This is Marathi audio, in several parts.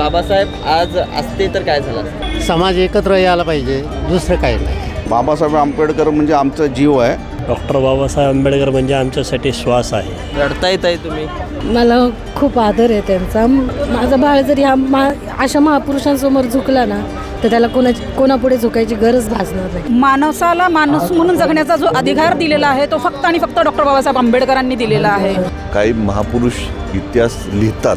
बाबासाहेब आज असते तर काय झालं असतं? समाज एकत्र यायला पाहिजे दुसरं काही नाही. बाबासाहेब आंबेडकर म्हणजे आमचा जीव आहे. डॉक्टर बाबासाहेब आंबेडकर म्हणजे आमच्यासाठी श्वास आहे. रडता येत आहे तुम्ही? मला खूप आदर आहे त्यांचा. माझा बाळ जर ह्या मा अशा महापुरुषांसमोर झुकला ना तर त्याला कोणाची कोणापुढे झुकायची गरज भासणार नाही. माणसाला माणूस म्हणून जगण्याचा जो अधिकार दिलेला आहे तो फक्त आणि फक्त डॉक्टर बाबासाहेब आंबेडकरांनी दिलेला आहे. काही महापुरुष इतिहास लिहितात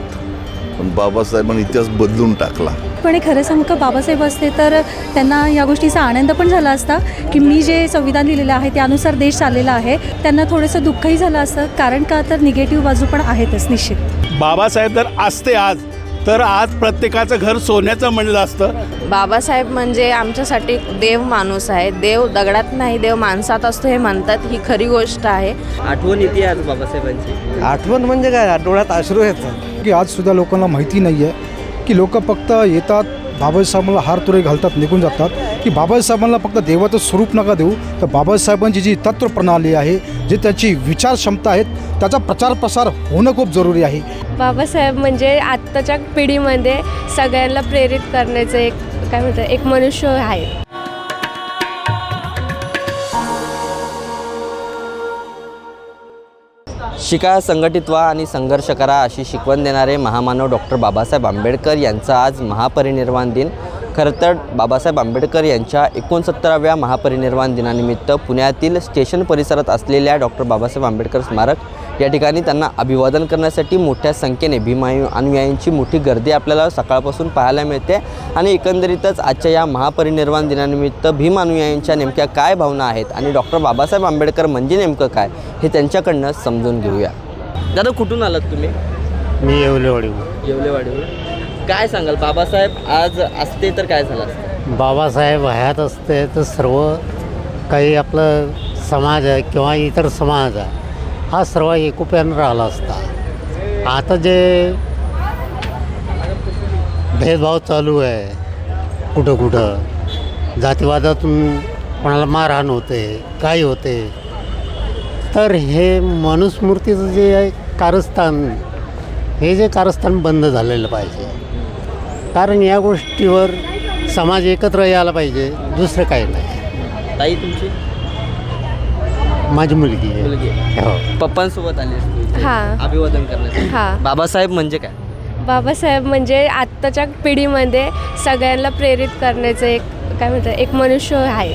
पण बाबासाहेबांनी इतिहास बदलून टाकला. पण हे खरं सांगू का बाबासाहेब असते तर त्यांना या गोष्टीचा आनंद पण झाला असता की मी जे संविधान लिहिलेलं आहे त्यानुसार देश चाललेला आहे त्यांना थोडंसं दुःखही झालं असतं. कारण का तर निगेटिव्ह बाजू पण आहेतच निश्चित. बाबासाहेब जर असते आज. तर आज प्रत्येकाचं घर सोन्याचं म्हणलं असतं. बाबासाहेब म्हणजे आमच्यासाठी देव माणूस आहे. देव दगडात नाही देव माणसात असतो हे म्हणतात. ही खरी गोष्ट आहे. आठवण येते आज बाबासाहेबांची. आठवण म्हणजे काय? डोळ्यात अश्रू येतात. की आज सुद्धा लोकांना माहिती नाही आहे की लोक फक्त येतात बाबासाहेबांना हार तुरे घालतात निघून जातात. की बाबासाहेबांना फक्त देवाचं स्वरूप नका देऊ. तर बाबासाहेबांची जी तत्वप्रणाली आहे जे त्याची विचार क्षमता आहेत त्याचा प्रचार प्रसार होणं खूप जरुरी आहे. बाबासाहेब म्हणजे आत्ताच्या पिढीमध्ये सगळ्यांना प्रेरित करण्याचं एक काय म्हणतात एक मनुष्य आहे. शिका संघटित व्हा आणि संघर्ष करा अशी शिकवण देणारे महामानव डॉक्टर बाबासाहेब आंबेडकर यांचा आज महापरिनिर्वाण दिन. खरं तर बाबासाहेब आंबेडकर यांच्या एकोणसत्तराव्या महापरिनिर्वाण दिनानिमित्त पुण्यातील स्टेशन परिसरात असलेल्या डॉक्टर बाबासाहेब आंबेडकर स्मारक या ठिकाणी त्यांना अभिवादन करण्यासाठी मोठ्या संख्येने भीमायू अनुयायांची मोठी गर्दी आपल्याला सकाळपासून पाहायला मिळते. आणि एकंदरीतच आजच्या या महापरिनिर्वाण दिनानिमित्त भीम अनुयायांच्या नेमक्या काय भावना आहेत आणि डॉक्टर बाबासाहेब आंबेडकर म्हणजे नेमकं काय हे त्यांच्याकडनं समजून घेऊया. दादा कुठून आलात तुम्ही? मी येवलेवाडी येवलेवाडीवर काय सांगाल? बाबासाहेब आज असते तर काय झालं असतं? बाबासाहेब हयात असते तर सर्व काही आपलं समाज आहे किंवा इतर समाज आहे हा सर्व एकोप्यानं राहिला असता. आता जे भेदभाव चालू आहे कुठं कुठं जातीवादातून कोणाला मारहाण होते काय होते तर हे मनुस्मृतीचं जे आहे कारस्थान हे जे कारस्थान बंद झालेलं पाहिजे. कारण या गोष्टीवर समाज एकत्र यायला पाहिजे दुसरं काही नाही. ताई तुमची? माझी मुलगी आहे. मुलगी हो. पप्पांसोबत आली असते हां. अभिवादन करण्यासाठी. हां. बाबासाहेब म्हणजे काय? बाबासाहेब म्हणजे आत्ताच्या पिढीमध्ये सगळ्यांना प्रेरित करण्याचं एक काय म्हणतात एक मनुष्य आहे.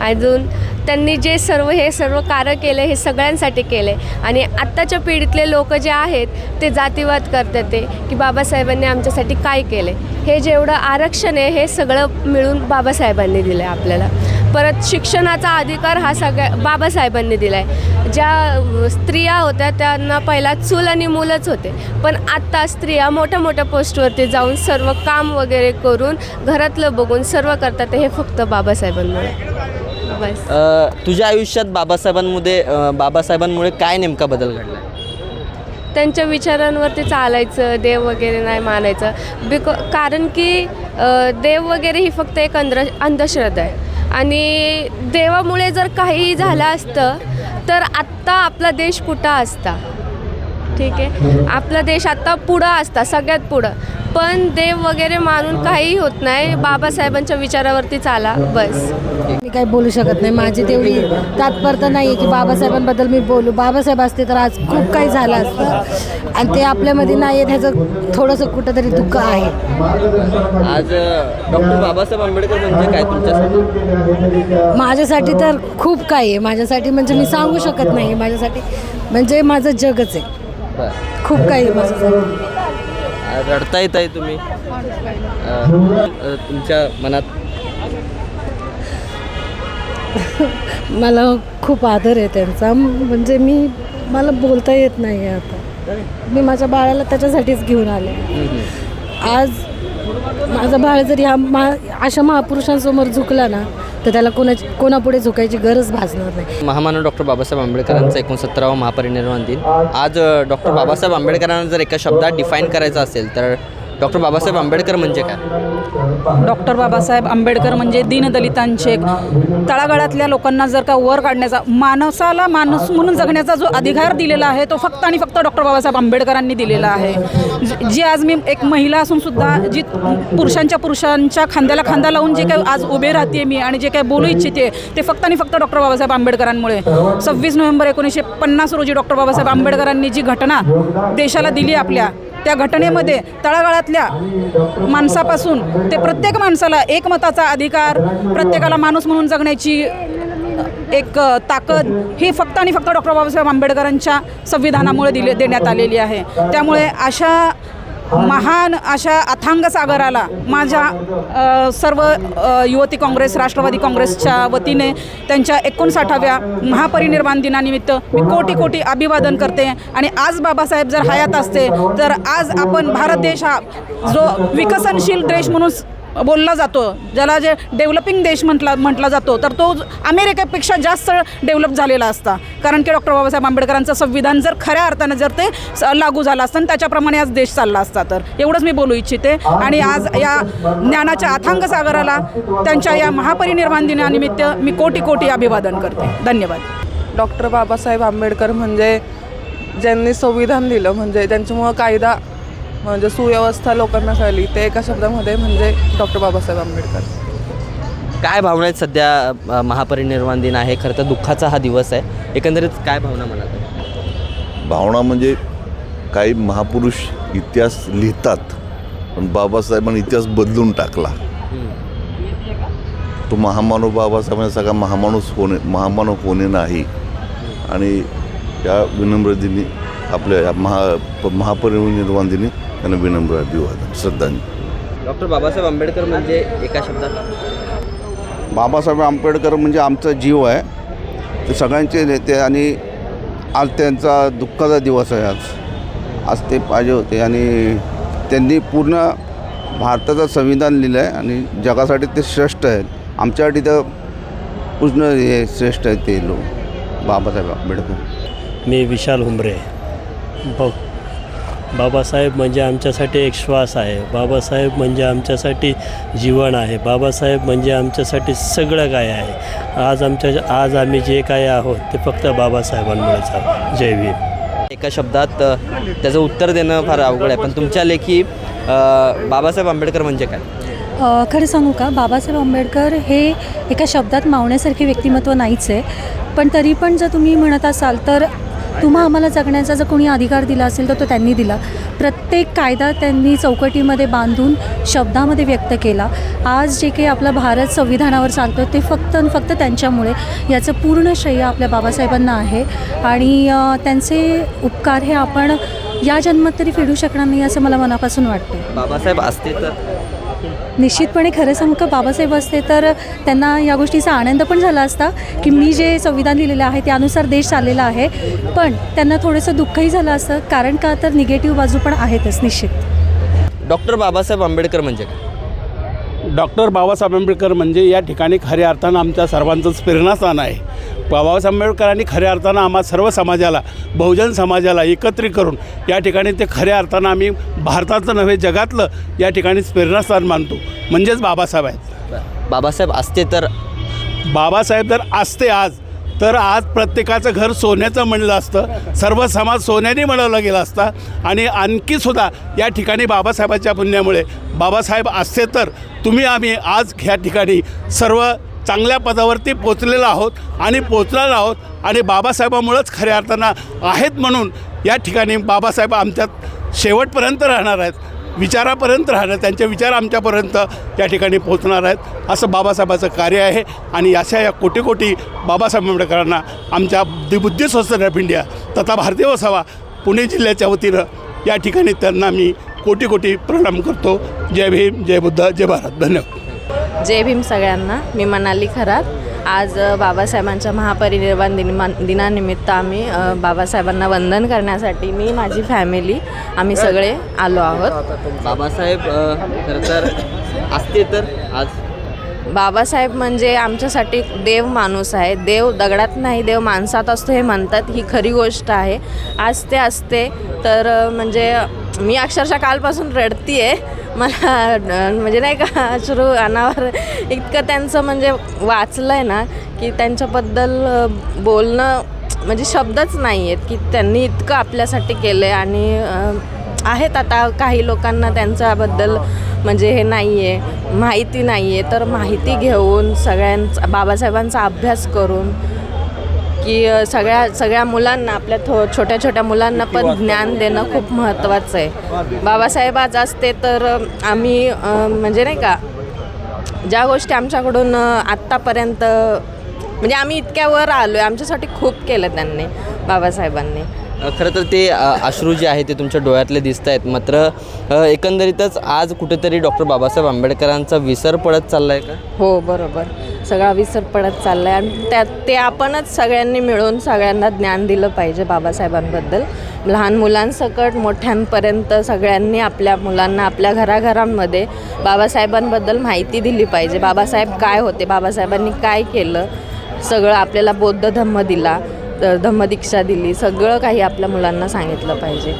अजून त्यांनी जे सर्व हे सर्व कार्य केले हे सगळ्यांसाठी केले. आणि आत्ताच्या पिढीतले लोक जे आहेत ते जातीवाद करतात ते की बाबासाहेबांनी आमच्यासाठी काय केले. हे जेवढं आरक्षण आहे हे सगळं मिळून बाबासाहेबांनी दिलं आहे आपल्याला. परत शिक्षणाचा अधिकार हा सगळ्या बाबासाहेबांनी दिला आहे ज्या स्त्रिया होत्या त्यांना पहिला चूल आणि मुलंच होते. पण आत्ता स्त्रिया मोठ्या मोठ्या पोस्टवरती जाऊन सर्व काम वगैरे करून घरातलं बघून सर्व करतात हे फक्त बाबासाहेबांमुळे. बस. अ, तुझ्या आयुष्यात बाबासाहेबांमध्ये अ, बाबासाहेबांमुळे काय नेमका बदल घडला त्यांच्या विचारांवरती चालायचं देव वगैरे नाही मानायचं. बिकॉ कारण की अ, देव वगैरे ही फक्त एक अंध अंधश्रद्धा आहे. आणि देवामुळे जर काही झालं असतं तर आत्ता आपला देश कुठं असता? ठीक आहे. आपला देश आत्ता पुढं असता सगळ्यात पुढं. पण देव वगैरे मानून काही होत नाही. बाबासाहेबांच्या विचारावरती चाला बस. मी काही बोलू शकत नाही. माझी तेवढी तात्पर्य नाही आहे की बाबासाहेबांबद्दल मी बोलू. बाबासाहेब असते तर आज खूप काही झालं असतं. आणि ते आपल्यामध्ये नाही आहे ह्याचं थोडंसं कुठंतरी दुःख आहे. आज डॉक्टर बाबासाहेब आंबेडकर म्हणजे काय तुमच्यासाठी? माझ्यासाठी तर खूप काही आहे. माझ्यासाठी म्हणजे मी सांगू शकत नाही. माझ्यासाठी म्हणजे माझं जगच आहे. बरं. खूप काही रडता येत आहे तुम्ही? अ, तुमच्या मनात? मला खूप आदर आहे त्यांचा. म्हणजे मी मला बोलता येत नाही आहे आता. मी माझ्या बाळाला त्याच्यासाठीच घेऊन आले. आज माझं बाळ जर ह्या मा अशा महापुरुषांसमोर झुकला ना तर त्याला कोणाची कोणापुढे झुकायची गरज भासणार नाही. महामानव डॉक्टर बाबासाहेब आंबेडकरांचा एकोणसत्तरावा महापरिनिर्वाण दिन. आज डॉक्टर बाबासाहेब आंबेडकरांना जर एका शब्दात डिफाईन करायचं असेल तर डॉक्टर बाबासाहेब आंबेडकर म्हणजे काय? डॉक्टर बाबासाहेब आंबेडकर म्हणजे दीनदलितांचे तळागाळातल्या लोकांना जर का वर काढण्याचा माणसाला माणूस म्हणून जगण्याचा जो अधिकार दिलेला आहे तो फक्त आणि फक्त डॉक्टर बाबासाहेब आंबेडकरांनी दिलेला आहे. जी- जी आज मी एक महिला असून सुद्धा जी पुरुषांच्या पुरुषांच्या खांद्याला खांदा लावून जे काही आज उभे राहते मी आणि जे काही बोलू इच्छिते ते फक्त आणि फक्त डॉक्टर बाबासाहेब आंबेडकरांमुळे. सव्वीस नोव्हेंबर एकोणीसशे पन्नास रोजी डॉक्टर बाबासाहेब आंबेडकरांनी जी घटना देशाला दिली आपल्या त्या घटनेमध्ये तळागाळातल्या माणसापासून ते प्रत्येक माणसाला एकमताचा अधिकार प्रत्येकाला माणूस म्हणून जगण्याची एक ताकद ही फक्त आणि फक्त डॉक्टर बाबासाहेब आंबेडकरांच्या संविधानामुळे दिले देण्यात आलेली आहे. त्यामुळे अशा महान अशा अथांग सागराला माझ्या सर्व युवती काँग्रेस राष्ट्रवादी काँग्रेसच्या वतीने त्यांच्या एकोणसाठाव्या महापरिनिर्वाण दिनानिमित्त मी कोटी कोटी अभिवादन करते. आणि आज बाबासाहेब जर हयात असते तर आज आपण भारत देश हा जो विकसनशील देश म्हणून बोलला जातो. ज्याला जे डेव्हलपिंग देश म्हटला म्हटला जातो तर तो अमेरिकेपेक्षा जास्त डेव्हलप झालेला असता. कारण की डॉक्टर बाबासाहेब आंबेडकरांचं संविधान जर खऱ्या अर्थानं जर ते स- लागू झालं असतं आणि त्याच्याप्रमाणे आज देश चालला असता तर. एवढंच मी बोलू इच्छिते. आणि आज या ज्ञानाच्या अथांग सागराला त्यांच्या या महापरिनिर्वाण दिनानिमित्त मी कोटी कोटी अभिवादन करते. धन्यवाद. डॉक्टर बाबासाहेब आंबेडकर म्हणजे ज्यांनी संविधान दिलं म्हणजे त्यांच्यामुळं कायदा म्हणजे सुव्यवस्था लोकांना कळली. ते एका शब्दामध्ये म्हणजे डॉक्टर बाबासाहेब आंबेडकर. काय भावना आहेत सध्या महापरिनिर्वाण दिन आहे? खरं तर दुःखाचा हा दिवस आहे. एकंदरीत काय भावना म्हणत भावना म्हणजे काही महापुरुष इतिहास लिहितात पण बाबासाहेबांनी इतिहास बदलून टाकला. तो महामानव बाबासाहेबांनी सगळा महामाणूस होणे महामानव होणे नाही. आणि या विनम्र दिनी आपल्या महा महापरिनिर्वाण दिनी त्यांना विनम्र अभिवादन. श्रद्धांजली. डॉक्टर बाबासाहेब आंबेडकर म्हणजे एका शब्दात? बाबासाहेब आंबेडकर म्हणजे आमचा जीव आहे. ते सगळ्यांचे नेते आणि आज त्यांचा दुःखाचा दिवस आहे आज. आज ते पाहिजे होते आणि त्यांनी पूर्ण भारताचं संविधान लिहिलं आहे आणि जगासाठी ते श्रेष्ठ आहेत आमच्यासाठी तर पूर्ण हे श्रेष्ठ आहेत ते लोक. बाबासाहेब आंबेडकर. मी विशाल हुंबरे. ब बाबासाहेब म्हणजे आमच्यासाठी एक श्वास आहे. बाबासाहेब म्हणजे आमच्यासाठी जीवन आहे. बाबासाहेब म्हणजे आमच्यासाठी सगळं काय आहे. आज आमच्या आज आम्ही जे काय आहोत ते फक्त बाबासाहेबांमुळेच आहोत. जय भीम. एका शब्दात त्याचं उत्तर देणं फार अवघड आहे. पण तुमच्या लेखी बाबासाहेब आंबेडकर म्हणजे काय? खरं सांगू का? बाबासाहेब आंबेडकर हे एका शब्दात मावण्यासारखे व्यक्तिमत्व नाहीच आहे. पण तरी पण जर तुम्ही म्हणत असाल तर तुम्हा आम्हाला जगण्याचा जर कोणी अधिकार दिला असेल तर तो त्यांनी दिला. प्रत्येक कायदा त्यांनी चौकटीमध्ये बांधून शब्दामध्ये व्यक्त केला. आज जे काही आपला भारत संविधानावर चालतो ते फक्त आणि फक्त त्यांच्यामुळे. याचं पूर्ण श्रेय आपल्या बाबासाहेबांना आहे. आणि त्यांचे उपकार हे आपण या जन्मात तरी फेडू शकणार नाही असं मला मनापासून वाटतं बाबासाहेब असते तर निश्चितपणे खरं सांगू का बाबासाहेब असते तर त्यांना या गोष्टीचा आनंद पण झाला असता की मी जे संविधान लिहिलेलं आहे त्यानुसार देश चाललेला आहे. पण त्यांना थोडंसं दुःखही झालं असतं कारण का तर निगेटिव्ह बाजू पण आहेतच निश्चित. डॉक्टर बाबासाहेब आंबेडकर म्हणजे काय? डॉक्टर बाबासाहेब आंबेडकर म्हणजे या ठिकाणी खऱ्या अर्थानं आमच्या सर्वांचंच प्रेरणास्थान आहे. बाबासाहेब आंबेडकरांनी खऱ्या अर्थानं आम्हा सर्व समाजाला बहुजन समाजाला एकत्रित करून या ठिकाणी ते खऱ्या अर्थानं आम्ही भारताचं नव्हे जगातलं या ठिकाणीच प्रेरणास्थान मानतो. म्हणजेच बाबासाहेब आहेत. बाबासाहेब असते तर? बाबासाहेब जर असते आज तर आज प्रत्येकाचं घर सोन्याचं म्हणलं असतं. सर्व समाज सोन्याने मिळवला गेला असता. आणि आणखीसुद्धा या ठिकाणी बाबासाहेबाच्या पुण्यामुळे बाबासाहेब असते तर तुम्ही आम्ही आज ह्या ठिकाणी सर्व चांगल्या पदावरती पोचलेलो आहोत आणि पोचणार आहोत आणि बाबासाहेबामुळंच खऱ्या अर्थानं आहेत म्हणून या ठिकाणी बाबासाहेब आमच्यात शेवटपर्यंत राहणार आहेत विचारापर्यंत राहणार त्यांचे विचार आमच्यापर्यंत या ठिकाणी पोहोचणार आहेत. असं बाबासाहेबाचं कार्य आहे आणि अशा या कोटी कोटी बाबासाहेब आंबेडकरांना आमच्या दिबुद्धी सोसायटी ऑफ इंडिया तथा भारतीय वसावा पुणे जिल्ह्याच्या वतीनं या ठिकाणी त्यांना मी कोटी कोटी प्रणाम करतो. जय भीम जय बुद्ध जय भारत. धन्यवाद. जय भीम सगळ्यांना. मी मनाली खरात. आज बाबासाहेबांच्या महापरिनिर्वाण दिन दिनानिमित्त आम्ही बाबासाहेबांना वंदन करण्यासाठी मी माझी फॅमिली आम्ही सगळे आलो आहोत. बाबासाहेब खरं तर असते तर आज? बाबासाहेब म्हणजे आमच्यासाठी देव माणूस आहे. देव दगडात नाही देव माणसात असतो हे म्हणतात. ही खरी गोष्ट आहे. आज ते असते तर म्हणजे मी अक्षरशः कालपासून रडती आहे मला म्हणजे नाही का अश्रू अनावर इतकं त्यांचं म्हणजे वाचलं आहे ना की त्यांच्याबद्दल बोलणं म्हणजे शब्दच नाही आहेत की त्यांनी इतकं आपल्यासाठी केलं आहे आणि आहेत आता काही लोकांना त्यांच्याबद्दल म्हणजे हे नाही आहे माहिती नाही आहे तर माहिती घेऊन सगळ्यांचा बाबासाहेबांचा अभ्यास करून की सगळ्या सगळ्या मुलांना आपल्या थो छोट्या छोट्या मुलांना पण ज्ञान देणं खूप महत्त्वाचं आहे. बाबासाहेब आज असते तर आम्ही म्हणजे नाही का ज्या गोष्टी आमच्याकडून आत्तापर्यंत म्हणजे आम्ही इतक्या वर आलो आहे आमच्यासाठी खूप केलं त्यांनी बाबासाहेबांनी. खरं तर ते अश्रू जे आहे ते तुमच्या डोळ्यातले दिसत आहेत मात्र एकंदरीतच आज कुठेतरी डॉक्टर बाबासाहेब आंबेडकरांचा विसर पडत चालला आहे का? हो बरोबर. सगळा विसर पडत चालला आहे आणि त्यात ते आपणच सगळ्यांनी मिळून सगळ्यांना ज्ञान दिलं पाहिजे बाबासाहेबांबद्दल. लहान मुलांसकट मोठ्यांपर्यंत सगळ्यांनी आपल्या मुलांना आपल्या घराघरांमध्ये बाबासाहेबांबद्दल माहिती दिली पाहिजे. बाबासाहेब काय होते? बाबासाहेबांनी काय केलं? सगळं आपल्याला बौद्ध धम्म दिला. ध- धम्मदीक्षा दिली. सगळं काही आपल्या मुलांना सांगितलं पाहिजे.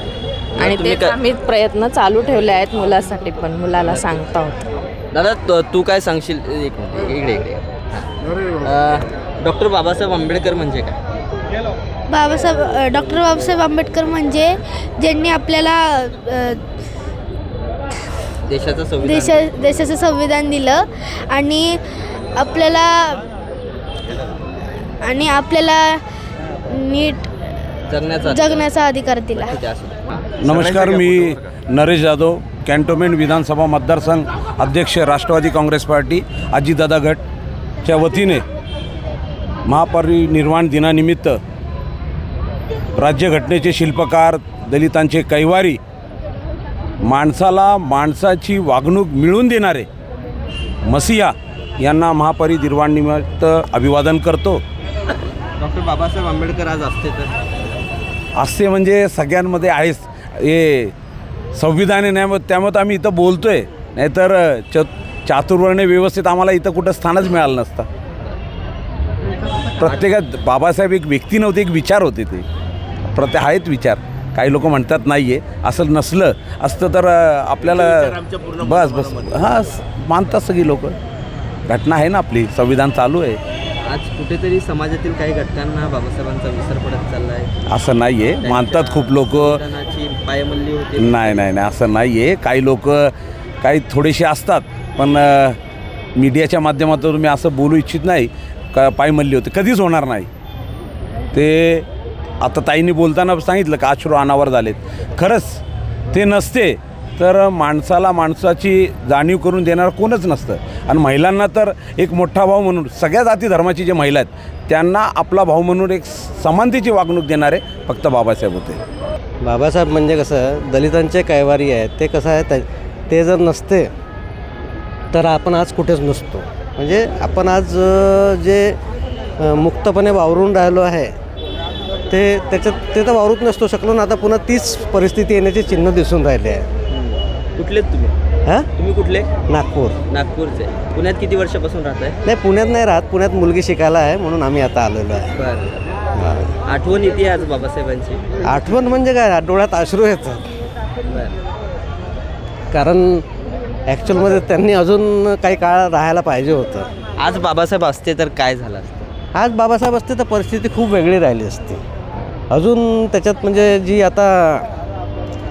आणि तुम्ही काय- आम्ही प्रयत्न चालू ठेवले आहेत मुलासाठी पण मुलाला सांगता होतं. दादा त- तू काय सांगशील? एक मिनिट इकडे इकडे. डॉक्टर बाबासाहेब आंबेडकर म्हणजे काय? बाबासाहेब डॉक्टर बाबासाहेब आंबेडकर म्हणजे ज्यांनी आपल्याला अ, देशाचं संविधान देशा देशाचं संविधान दिलं आणि आपल्याला आणि आपल्याला नीट जगण्याचा जगण्याचा अधिकार दिला. नमस्कार मी नरेश जाधव कॅन्टोमेंट विधानसभा मतदारसंघ अध्यक्ष राष्ट्रवादी काँग्रेस पार्टी अजितदादा गटच्या वतीने महापरिनिर्वाण दिनानिमित्त राज्यघटनेचे शिल्पकार दलितांचे कैवारी माणसाला माणसाची वागणूक मिळवून देणारे मसिया यांना महापरिनिर्वाणनिमित्त अभिवादन करतो. डॉक्टर बाबासाहेब आंबेडकर आज असते तर? असते म्हणजे सगळ्यांमध्ये आहेच. हे संविधान नाही त्यामुळे तर आम्ही इथं बोलतो आहे नाहीतर च चातुर्वर्ण व्यवस्थित आम्हाला इथं कुठं स्थानच मिळालं नसतं. प्रत्येकात बाबासाहेब एक व्यक्ती नव्हते एक विचार होते ते. प्रत्येक आहेत विचार. काही लोक म्हणतात नाही आहे असं नसलं असतं तर आपल्याला बस बस. हां मानतात सगळी लोक. घटना आहे ना आपली. संविधान चालू आहे. आज कुठेतरी समाजातील काही घटकांना बाबासाहेबांचा विसर पडत चालला आहे असं नाही आहे मानतात खूप लोक. पायमल्ली होते. नाही नाही नाही असं नाही आहे काही लोक काही थोडेसे असतात पण मीडियाच्या माध्यमातून मी असं बोलू इच्छित नाही. का पायमल्ली होते. कधीच होणार नाही. ते आता ताईंनी बोलताना सांगितलं का अश्रू अनावर झालेत. खरंच ते नसते. तर माणसाला माणसाची जाणीव करून देणारं कोणच नसतं. आणि महिलांना तर एक मोठा भाऊ म्हणून सगळ्या जाती धर्माची जे महिला आहेत त्यांना आपला भाऊ म्हणून एक समानतेची वागणूक देणारे फक्त बाबासाहेब होते. बाबासाहेब म्हणजे कसं दलितांचे कैवारी आहेत ते कसं आहे त्या- ते जर नसते तर आपण आज कुठेच नसतो. म्हणजे आपण आज जे मुक्तपणे वावरून राहिलो आहे ते त्याच्यात ते तर वावरूच नसतो शकलो ना आता पुन्हा तीच परिस्थिती येण्याचे चिन्ह दिसून राहिले आहे. कुठले तुम्ही? हां? तुम्ही कुठले? नागपूर. नागपूरचे. पुण्यात किती वर्षापासून राहत आहे नाही पुण्यात नाही राहत. पुण्यात मुलगी शिकायला आहे म्हणून आम्ही आता आलेलो आहे. बरं. आठवण येते आज बाबासाहेबांची? आठवण म्हणजे काय? डोळ्यात अश्रू येतात. बरं. कारण ॲक्च्युअलमध्ये त्यांनी अजून काही काळ राहायला पाहिजे होतं. आज बाबासाहेब असते तर काय झालं असतं? आज बाबासाहेब असते तर परिस्थिती खूप वेगळी राहिली असती. अजून त्याच्यात म्हणजे जी आता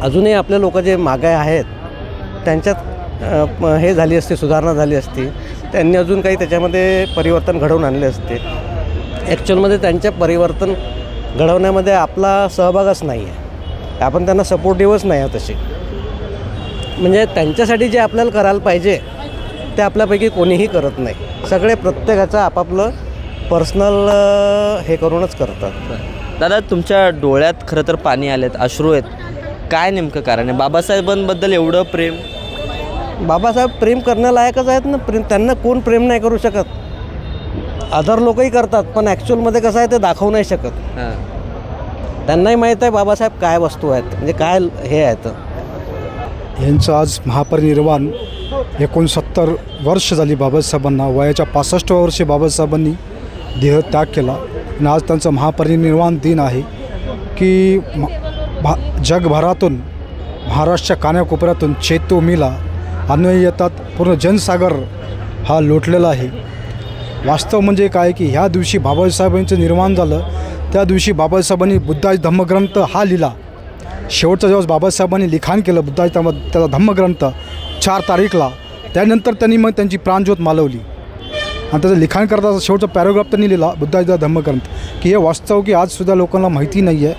अजूनही आपले लोक जे मागे आहेत त्यांच्यात हे झाली असती सुधारणा झाली असती त्यांनी अजून काही त्याच्यामध्ये परिवर्तन घडवून आणले असते. ॲक्च्युअलमध्ये त्यांच्या परिवर्तन घडवण्यामध्ये आपला सहभागच नाही आहे. आपण त्यांना सपोर्टिव्हच नाही आहे तसे. म्हणजे त्यांच्यासाठी जे आपल्याला करायला पाहिजे ते आपल्यापैकी कोणीही करत नाही. सगळे प्रत्येकाचं आपापलं पर्सनल हे करूनच करतात. दादा तुमच्या डोळ्यात खरं तर पाणी आलेत अश्रू आहेत. काय नेमकं कारण आहे? बाबासाहेबांबद्दल एवढं प्रेम? बाबासाहेब प्रेम करण्यालायकच आहेत ना प्रेम त्यांना कोण प्रेम नाही करू शकत. अदर लोकही करतात पण ॲक्च्युअलमध्ये कसं आहे ते दाखवू नाही शकत. हां. त्यांनाही माहीत आहे बाबासाहेब काय वस्तू आहेत म्हणजे काय हे आहेत यांचं आज महापरिनिर्वाण एकोणसत्तर वर्ष झाली बाबासाहेबांना वयाच्या पासष्टव्या वर्षी बाबासाहेबांनी देहत्याग केला. आणि आज त्यांचं महापरिनिर्वाण दिन आहे की म- भा जगभरातून महाराष्ट्राच्या कानाकोपऱ्यातून चेतो मिला अन्वयी येतात. पूर्ण जनसागर हा लोटलेला आहे. वास्तव म्हणजे काय की ह्या दिवशी बाबासाहेबांचं निर्माण झालं. त्या दिवशी बाबासाहेबांनी बुद्धाज धम्मग्रंथ हा लिहिला. शेवटचा जेव्हा बाबासाहेबांनी लिखाण केलं बुद्धाज धम्म त्याचा धम्मग्रंथ चार तारीखला. त्यानंतर त्यांनी मग त्यांची प्राणज्योत मालवली. आणि त्याचं लिखाण करता शेवटचा पॅरोग्राफ त्यांनी लिहिला बुद्धाचा धम्मग्रंथ. की हे वास्तव की आजसुद्धा लोकांना माहिती नाही आहे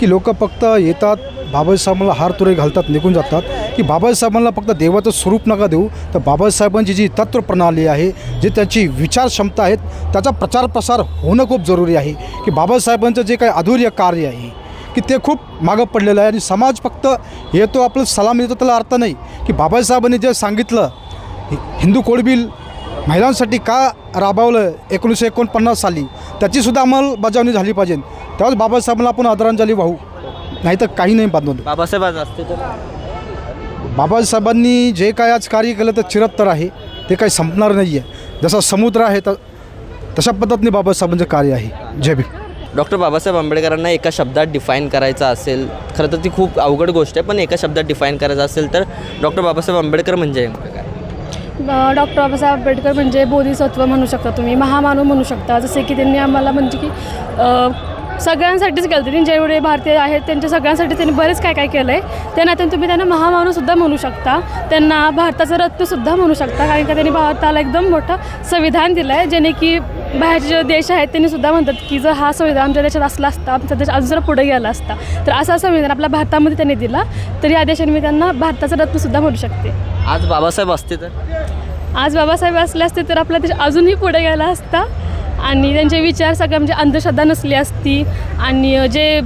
की लोक फक्त येतात बाबासाहेबांना हार तुरे घालतात निघून जातात. की बाबासाहेबांना फक्त देवाचं स्वरूप नका देऊ. तर बाबासाहेबांची जी तत्वप्रणाली आहे जे त्याची विचार क्षमता आहेत त्याचा प्रचार प्रसार होणं खूप जरुरी आहे. की बाबासाहेबांचं जे काही अधुर्य कार्य आहे की ते खूप मागं पडलेलं आहे. आणि समाज फक्त येतो आपलं सलाम येतो त्याला अर्थ नाही. की बाबासाहेबांनी जे सांगितलं हिंदू कोडबिल महिलांसाठी का राबवलं एकोणीसशे एकोणपन्नास साली? त्याचीसुद्धा अंमलबजावणी झाली पाहिजे. तेव्हाच बाबासाहेबांना आपण आदरांजली वाहू. नाही तर काही नाही बांधून. बाबासाहेब आज असते तर? बाबासाहेबांनी जे काय आज कार्य केलं ते चिरत्तर आहे ते काही संपणार नाही आहे जसा समुद्र आहे तर तशा पद्धतीने बाबासाहेबांचं कार्य आहे. जय भीम. डॉक्टर बाबासाहेब आंबेडकरांना एका शब्दात डिफाईन करायचं असेल खरं तर ती खूप अवघड गोष्ट आहे पण एका शब्दात डिफाईन करायचं असेल तर डॉक्टर बाबासाहेब आंबेडकर म्हणजे डॉक्टर बाबासाहेब आंबेडकर म्हणजे बोधिसत्व म्हणू शकता तुम्ही महामानव म्हणू शकता. जसे की त्यांनी आम्हाला म्हणजे की सगळ्यांसाठीच केलं त्यांनी जेवढे भारतीय आहेत त्यांच्या सगळ्यांसाठी त्यांनी बरेच काय काय केलं आहे त्या नात्याने तुम्ही त्यांना महामानवसुद्धा म्हणू शकता. त्यांना भारताचं रत्नसुद्धा म्हणू शकता. कारण का त्यांनी भारताला एकदम मोठं संविधान दिलं आहे जेणे की बाहेरचे जे देश आहेत त्यांनी सुद्धा म्हणतात की जर हा संविधान आमच्या देशात असला असता आमचा देश अजून जरा पुढे गेला असता तर असा संविधान आपल्या भारतामध्ये त्यांनी दिला तर या देशाने मी त्यांना भारताचं रत्नसुद्धा म्हणू शकते. आज बाबासाहेब असते तर? आज बाबासाहेब असले असते तर आपला देश अजूनही पुढे गेला असता? आणि त्यांचे विचार सगळं म्हणजे अंधश्रद्धा नसली असती. आणि जे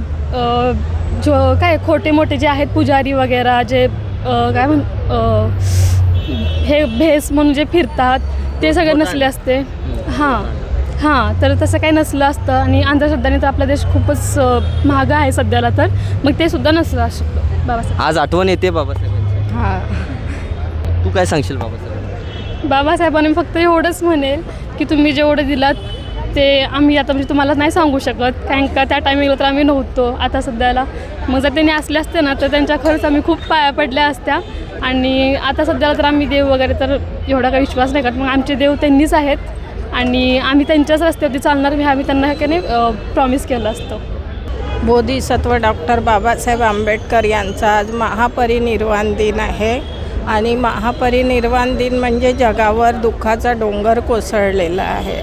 जो काय खोटे मोठे जे आहेत पुजारी वगैरे जे काय म्हण हे भेस म्हणून जे फिरतात ते सगळे नसले असते. हां हां. तर तसं काही नसलं असतं आणि अंधश्रद्धाने तर आपला देश खूपच महाग आहे सध्याला तर. मग ते सुद्धा नसलं असू शकतं. बाबासाहेब. आज आठवण येते बाबासाहेबांची. हां. तू काय सांगशील बाबासाहेब बाबासाहेबांनी फक्त एवढंच म्हणेल की तुम्ही जेवढं दिलात ते आम्ही आता म्हणजे तुम्हाला नाही सांगू शकत. कारण का त्या टायमिंगला तर आम्ही नव्हतो आता सध्याला. मग जर त्यांनी असले असते ना तर त्यांच्या खरंच आम्ही खूप पाया पडल्या असत्या. आणि आता सध्याला तर आम्ही देव वगैरे तर एवढा काही विश्वास नाही करत. मग आमचे देव त्यांनीच आहेत. आणि आम्ही त्यांच्याच रस्त्यावरती चालणार हे आम्ही त्यांना की नाही प्रॉमिस केलं असतं. बोधिसत्व डॉक्टर बाबासाहेब आंबेडकर यांचा आज महापरिनिर्वाण दिन आहे. आणि महापरिनिर्वाण दिन म्हणजे जगावर दुःखाचा डोंगर कोसळलेला आहे.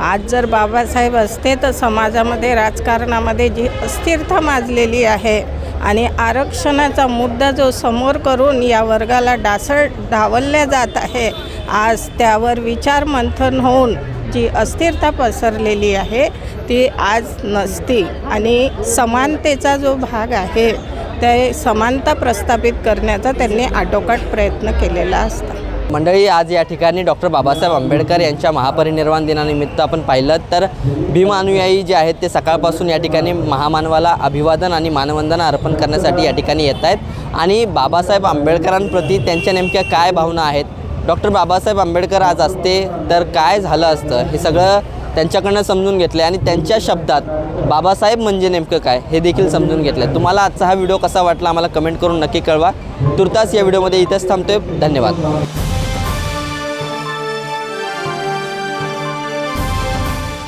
आज जर बाबासाहेब असते तर समाजामध्ये राजकारणामध्ये जी अस्थिरता माजलेली आहे आणि आरक्षणाचा मुद्दा जो समोर करून या वर्गाला डासळ डावलल्या जात आहे आज त्यावर विचार मंथन होऊन जी अस्थिरता पसरलेली आहे ती आज नसती. आणि समानतेचा जो भाग आहे ते समानता प्रस्थापित करण्याचा त्यांनी आटोकाट प्रयत्न केलेला असता. मंडळी आज या ठिकाणी डॉक्टर बाबासाहेब आंबेडकर यांच्या महापरिनिर्वाण दिनानिमित्त आपण पाहिलं तर भीम अनुयायी जे आहेत ते सकाळपासून या ठिकाणी महामानवाला अभिवादन आणि मानवंदना अर्पण करण्यासाठी या ठिकाणी येत आहेत. आणि बाबासाहेब आंबेडकरांप्रती त्यांच्या नेमक्या काय भावना आहेत? डॉक्टर बाबासाहेब आंबेडकर आज असते तर काय झालं असतं? हे सगळं त्यांच्याकडनं समजून घेतलं आहे आणि त्यांच्या शब्दात बाबासाहेब म्हणजे नेमकं काय? हे देखील समजून घेतलं आहे तुम्हाला आजचा हा व्हिडिओ कसा वाटला? आम्हाला कमेंट करून नक्की कळवा. तुर्तास या व्हिडिओमध्ये इथंच थांबतोय. धन्यवाद.